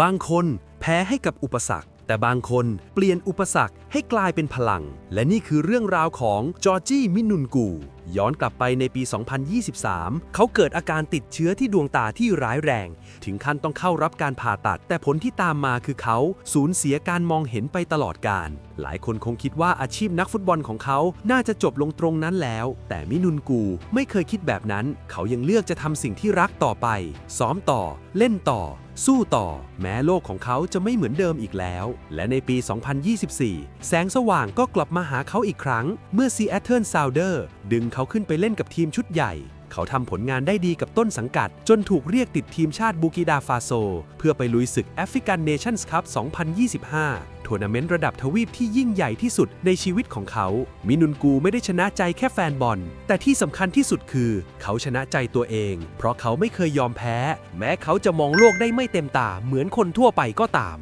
บางคนแพ้ให้กับอุปสรรค แต่บางคนเปลี่ยนอุปสรรคให้กลายเป็นพลัง และนี่คือเรื่องราวของจอร์จี้มินุนกู ย้อนกลับไปในปี 2023 เขาเกิดอาการติดเชื้อที่ดวงตาที่ร้ายแรง ถึงขั้นต้องเข้ารับการผ่าตัด แต่ผลที่ตามมาคือเขาสูญเสียการมองเห็นไปตลอดการ หลายคนคงคิดว่าอาชีพนักฟุตบอลของเขา น่าจะจบลงตรงนั้นแล้ว แต่มินุนกูไม่เคยคิดแบบนั้น เขายังเลือกจะทำสิ่งที่รักต่อไป ซ้อมต่อ เล่นต่อ สู้ต่อแม้โลกของเขาจะไม่เหมือนเดิมอีกแล้ว และในปี 2024 แสงสว่างก็กลับมาหาเขาอีกครั้ง เมื่อซีแอตเทิลซาวเดอร์ดึงเขาขึ้นไปเล่นกับทีมชุดใหญ่ เขาทำผลงานได้ดีกับต้นสังกัด จนถูกเรียกติดทีมชาติบูกิดาฟาโซ เพื่อไปลุยศึกแอฟริกันเนชั่นส์คัพ 2025 ทัวร์นาเมนต์ระดับทวีปที่ยิ่งใหญ่ที่สุดในชีวิตของเขา มินุนกูไม่ได้ชนะใจแค่แฟนบอล แต่ที่สำคัญที่สุดคือ เขาชนะใจตัวเอง เพราะเขาไม่เคยยอมแพ้ แม้เขาจะมองโลกได้ไม่เต็มตาเหมือนคนทั่วไปก็ตาม